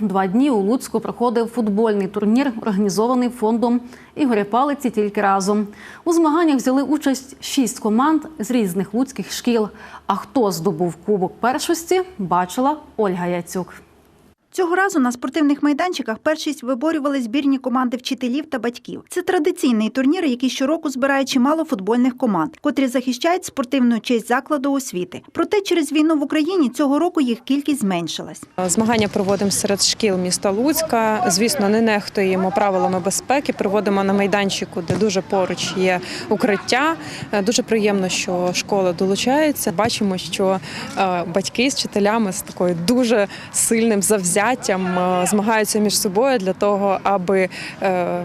Два дні у Луцьку проходив футбольний турнір, організований фондом Ігоря Палиці тільки разом. У змаганнях взяли участь шість команд з різних луцьких шкіл. А хто здобув кубок першості, бачила Ольга Яцюк. Цього разу на спортивних майданчиках першість виборювали збірні команди вчителів та батьків. Це традиційний турнір, який щороку збирає чимало футбольних команд, котрі захищають спортивну честь закладу освіти. Проте через війну в Україні цього року їх кількість зменшилась. Змагання проводимо серед шкіл міста Луцька. Звісно, не нехтуємо правилами безпеки. Проводимо на майданчику, де дуже поруч є укриття. Е, Дуже приємно, що школа долучається. Бачимо, що е, батьки з вчителями з такою дуже сильним завзяттям е, змагаються між собою для того, аби е,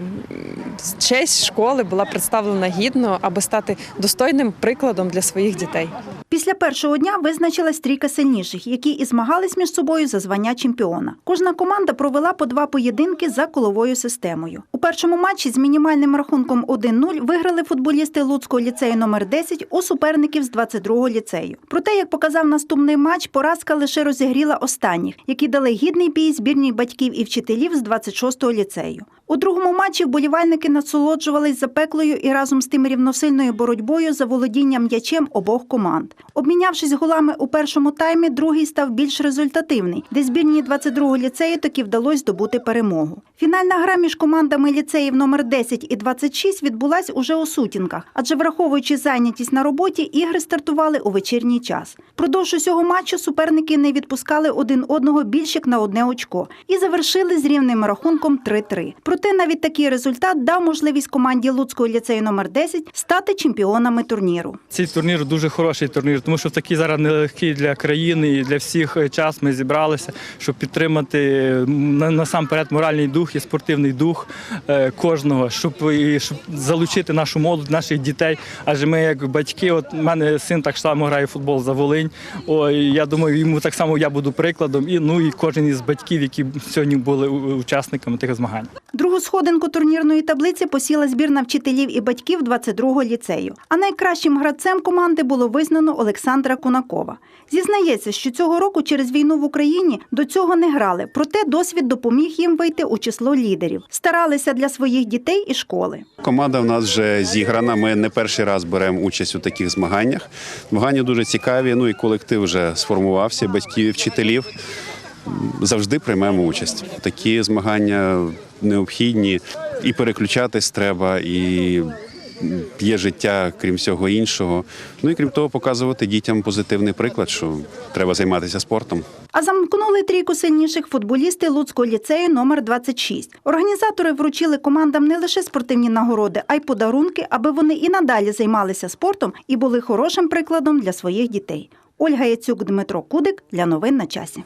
честь школи була представлена гідно, аби стати достойним прикладом для своїх дітей. Після першого дня визначилась трійка сильніших, які і змагались між собою за звання чемпіона. Кожна команда провела по два поєдинки за коловою системою. У першому матчі з мінімальним рахунком 1-0 виграли футболісти Луцького ліцею номер 10 у суперників з 22-го ліцею. Проте, як показав наступний матч, поразка лише розігріла останніх, які дали гідний бій збірній батьків і вчителів з 26-го ліцею. У другому матчі вболівальники насолоджувались запеклою і разом з тим рівносильною боротьбою за володінням м'ячем обох команд. Обмінявшись голами у першому таймі, другий став більш результативний, де збірні 22-го ліцею таки вдалося здобути перемогу. Фінальна гра між командами ліцеїв номер 10 і 26 відбулась уже у сутінках, адже враховуючи зайнятість на роботі, ігри стартували у вечірній час. Продовж усього матчу суперники не відпускали один одного більш як на одне очко і завершили з рівним рахунком 3-3. Проте навіть такий результат дав можливість команді Луцького ліцею номер 10 стати чемпіонами турніру. Цей турнір дуже хороший турнір, тому що в такий зараз нелегкий для країни і для всіх е, час ми зібралися, щоб підтримати насамперед моральний дух і спортивний дух е, кожного, щоб, і, щоб залучити нашу молодь, наших дітей. Адже ми, як батьки, от у мене син так само грає в футбол за Волинь. Ой, я думаю, йому так само я буду прикладом. І ну і кожен із батьків, які сьогодні були учасниками тих змагань. Другу сходинку турнірної таблиці посіла збірна вчителів і батьків 22-го ліцею. А найкращим гравцем команди було визнано Олександра Кунакова. Зізнається, що цього року через війну в Україні до цього не грали, проте досвід допоміг їм вийти у число лідерів. Старалися для своїх дітей і школи. Команда в нас вже зіграна. Ми не перший раз беремо участь у таких змаганнях. Змагання дуже цікаві. Ну і колектив вже сформувався, батьків і вчителів. Завжди приймемо участь. Такі змагання необхідні і переключатись треба, і є життя, крім всього іншого. Ну і крім того, показувати дітям позитивний приклад, що треба займатися спортом. А замкнули трійку сильніших футболісти Луцького ліцею номер 26. Організатори вручили командам не лише спортивні нагороди, а й подарунки, аби вони і надалі займалися спортом і були хорошим прикладом для своїх дітей. Ольга Яцюк, Дмитро Кудик для новин на часі.